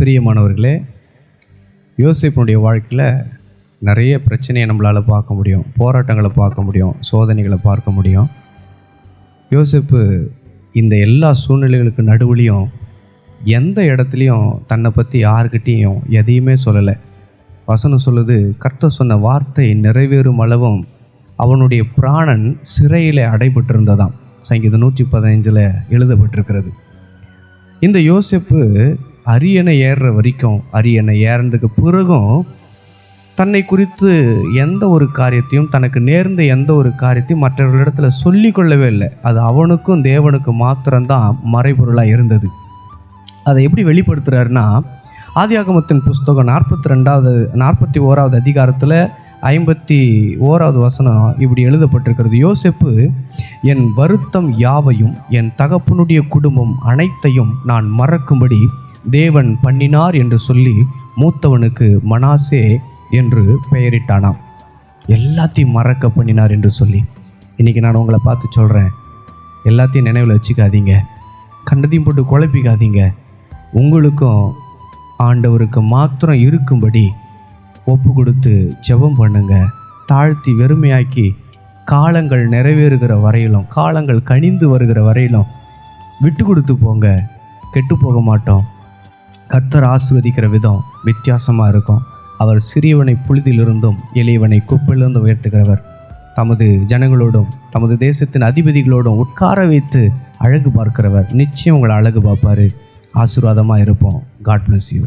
பிரியமானவர்களே யோசிப்பினுடைய வாழ்க்கையில் நிறைய பிரச்சனையை நம்மளால் பார்க்க முடியும் போராட்டங்களை பார்க்க முடியும் சோதனைகளை பார்க்க முடியும். யோசிப்பு இந்த எல்லா சூழ்நிலைகளுக்கு நடுவுலையும் எந்த இடத்துலையும் தன்னை பற்றி யாருக்கிட்டேயும் எதையுமே சொல்லலை. வசனம் சொல்லுது கர்த்த சொன்ன வார்த்தை நிறைவேறும் அளவும் அவனுடைய பிராணன் சிறையில் அடைபட்டிருந்ததாம். சங்கீதம் நூற்றி பதினைஞ்சில் எழுதப்பட்டிருக்கிறது. இந்த யோசிப்பு அரியணை ஏறுற வரைக்கும் அரியணை ஏறினதுக்கு பிறகும் தன்னை குறித்து எந்த ஒரு காரியத்தையும் தனக்கு நேர்ந்த எந்த ஒரு காரியத்தையும் மற்றவர்களிடத்துல சொல்லி கொள்ளவே இல்லை. அது அவனுக்கும் தேவனுக்கும் மாத்திரம்தான் மறைபொருளாக இருந்தது. அதை எப்படி வெளிப்படுத்துகிறாருன்னா ஆதியாகமத்தின் புஸ்தகம் நாற்பத்தி ரெண்டாவது நாற்பத்தி ஓராவது அதிகாரத்தில் ஐம்பத்தி ஓராவது வசனம் இப்படி எழுதப்பட்டிருக்கிறது. யோசேப்பு என் வருத்தம் யாவையும் என் தகப்பனுடைய குடும்பம் அனைத்தையும் நான் மறக்கும்படி தேவன் பண்ணினார் என்று சொல்லி மூத்தவனுக்கு மனாசே என்று பெயரிட்டானாம். எல்லாத்தையும் மறக்க பண்ணினார் என்று சொல்லி. இன்றைக்கி நான் உங்களை பார்த்து சொல்கிறேன் எல்லாத்தையும் நினைவில் வச்சுக்காதீங்க. கண்டதையும் போட்டு குழப்பிக்காதீங்க. உங்களுக்கும் ஆண்டவருக்கு மாத்திரம் இருக்கும்படி ஒப்பு கொடுத்து ஜெபம் பண்ணுங்க. தாழ்த்தி வெறுமையாக்கி காலங்கள் நிறைவேறுகிற வரையிலும் காலங்கள் கனிந்து வருகிற வரையிலும் விட்டு கொடுத்து போங்க. கெட்டு போக மாட்டோம். கர்த்தர் ஆசிர்வதிக்கிற விதம் வித்தியாசமாக இருக்கும். அவர் சிறியவனை புழுதிலிருந்தும் எளியவனை குப்பிலிருந்து உயர்த்துகிறவர். தமது ஜனங்களோடும் தமது தேசத்தின் அதிபதிகளோடும் உட்கார வைத்து அழகு பார்க்கிறவர். நிச்சயம் உங்களை அழகு பார்ப்பாரு. ஆசீர்வாதமாக இருப்போம். God bless you